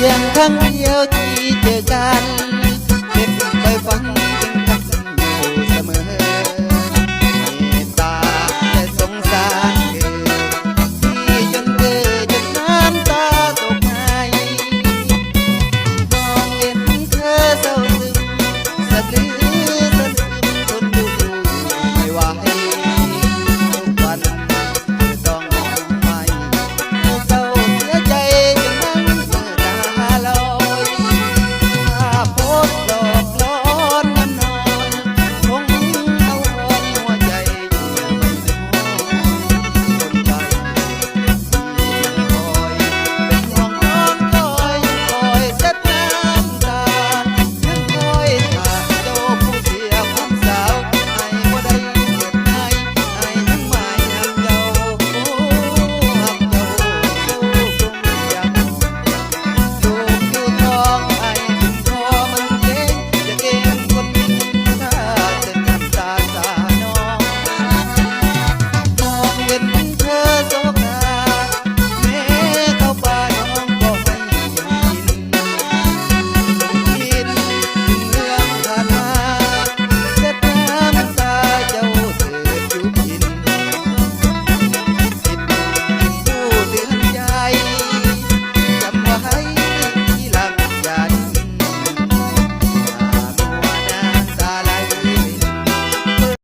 ียงครั้งเดียวที่เจอกัน